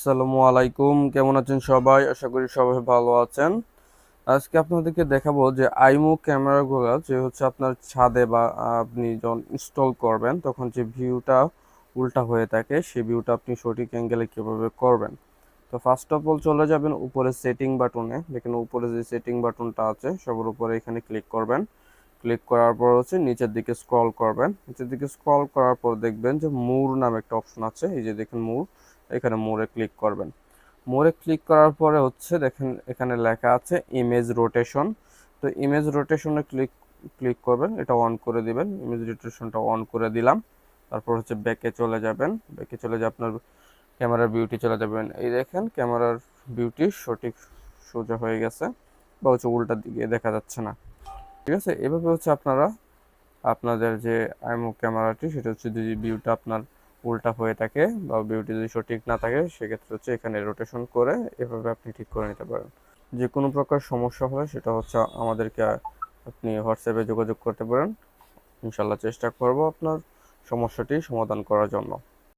আসসালামু আলাইকুম। কেমন আছেন সবাই? আশা করি সবাই ভালো আছেন। আজকে আপনাদেরকে দেখাবো যে আইমো ক্যামেরাগুলো যে হচ্ছে আপনার ছাদে বা আপনি যখন ইনস্টল করবেন, তখন যে ভিউটা উল্টা হয়ে থাকে, সেই ভিউটা আপনি সঠিক অ্যাঙ্গেলে কীভাবে করবেন। তো ফার্স্ট অফ অল চলে যাবেন উপরে সেটিং বাটনে দেখেন উপরে যে সেটিং বাটনটা আছে, সবার উপরে এখানে ক্লিক করবেন। ক্লিক করার পর হচ্ছে নিচের দিকে স্ক্রল করবেন। নিচের দিকে স্ক্রল করার পর দেখবেন যে মুর নামে একটা অপশন আছে। এই যে দেখেন মুর এখানে মোড়ে ক্লিক করবেন। মোড়ে ক্লিক করার পরে হচ্ছে দেখেন এখানে লেখা আছে ইমেজ রোটেশন তো ইমেজ রোটেশনে ক্লিক ক্লিক করবেন, এটা অন করে দিবেন। ইমেজ রোটেশনটা অন করে দিলাম। তারপর হচ্ছে ব্যাকে চলে যাবেন। ব্যাকে চলে যে আপনার ক্যামেরার বিউটি চলে যাবেন। এই দেখেন ক্যামেরার বিউটি সঠিক সোজা হয়ে গেছে বা হচ্ছে উল্টার দিকে দেখা যাচ্ছে না। ঠিক আছে? এভাবে হচ্ছে আপনারা আপনাদের যে আইমো ক্যামেরাটি সেটা হচ্ছে যদি ভিউটা আপনার উল্টা হয়ে থাকে বা বিউটি যদি সঠিক না থাকে, সেক্ষেত্রে হচ্ছে এখানে রোটেশন করে এভাবে আপনি ঠিক করে নিতে পারেন। যে কোনো প্রকার সমস্যা হলে সেটা হচ্ছে আমাদেরকে আপনি হোয়াটসঅ্যাপে যোগাযোগ করতে পারেন। ইনশাল্লাহ চেষ্টা করব আপনার সমস্যাটি সমাধান করার জন্য।